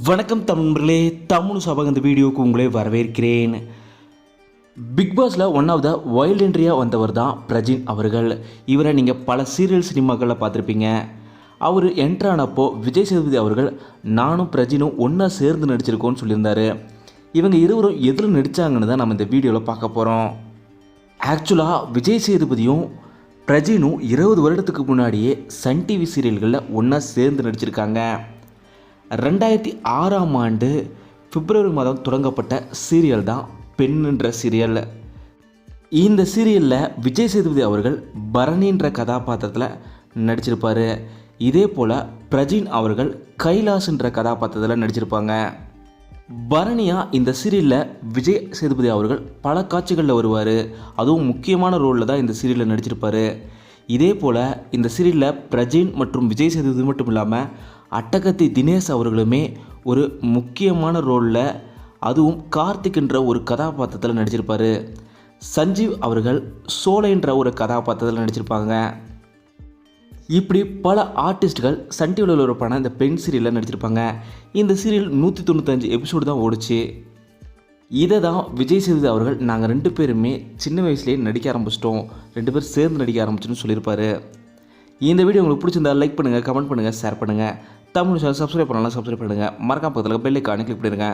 வணக்கம் தமிழர்களே தமிழ் சபக இந்த வீடியோவுக்கு உங்களை வரவேற்கிறேன். பிக் பாஸில் ஒன் ஆஃப் த வைல்ட் என்ட்ரியாக வந்தவர் தான் பிரஜின் அவர்கள். இவரை நீங்கள் பல சீரியல் சினிமாக்களில் பார்த்துருப்பீங்க. அவர் என்ட்ரானப்போ விஜய் சேதுபதி அவர்கள் நானும் பிரஜினும் ஒன்றா சேர்ந்து நடிச்சிருக்கோன்னு சொல்லியிருந்தாரு. இவங்க இருவரும் எதில் நடித்தாங்கன்னு தான் நம்ம இந்த வீடியோவில் பார்க்க போகிறோம் ஆக்சுவலாக விஜய் சேதுபதியும் பிரஜினும் இருபது வருடத்துக்கு முன்னாடியே சன் டிவி சீரியல்களில் ஒன்றா சேர்ந்து நடிச்சிருக்காங்க. ரெண்டாயிரத்தி ஆறாம் ஆண்டு பிப்ரவரி மாதம் தொடங்கப்பட்ட சீரியல் தான் பெண்ணுன்ற சீரியலில் இந்த சீரியலில் விஜய் சேதுபதி அவர்கள் பரணின்ற கதாபாத்திரத்தில் நடிச்சிருப்பார். இதே போல் பிரஜின் அவர்கள் கைலாஸ்ன்ற கதாபாத்திரத்தில் நடிச்சிருப்பாங்க. பரணியா இந்த சீரியலில் விஜய் சேதுபதி அவர்கள் பல காட்சிகளில் வருவார். அதுவும் முக்கியமான ரோலில் தான் இந்த சீரியலில் நடிச்சிருப்பார். இதே போல் இந்த சீரியலில் பிரஜின் மற்றும் விஜய் சேதுபதி மட்டும் இல்லாமல் அட்டகத்தி தினேஷ் அவர்களுமே ஒரு முக்கியமான ரோலில் அதுவும் கார்த்திக்ன்ற ஒரு கதாபாத்திரத்தில் நடிச்சிருப்பார். சஞ்சீவ் அவர்கள் சோலைன்ற ஒரு கதாபாத்திரத்தில் நடிச்சிருப்பாங்க. இப்படி பல ஆர்டிஸ்ட்கள் சன் டிவியில் உருப்பான இந்த பெண் சீரியலில் நடிச்சிருப்பாங்க. இந்த சீரியல் நூற்றி தொண்ணூத்தஞ்சு எபிசோடு தான் ஓடிச்சு. இதை தான் விஜய் சேதுபதி அவர்கள் நாங்கள் ரெண்டு பேருமே சின்ன வயசுலேயே நடிக்க ஆரம்பிச்சிட்டோம். ரெண்டு பேரும் சேர்ந்து நடிக்க ஆரம்பிச்சோன்னு சொல்லியிருப்பாரு. இந்த வீடியோ உங்களுக்கு பிடிச்சிருந்தா லைக் பண்ணுங்கள் கமெண்ட் பண்ணுங்கள் ஷேர் பண்ணுங்கள் தமிழ் சேனல் சப்ஸ்கிரைப் பண்ணலாம் சப்ஸ்கிரைப் பண்ணுங்கள் மறக்காம பக்கத்தில் பெல்லைக்கானு கிளிக் பண்ணிடுங்க.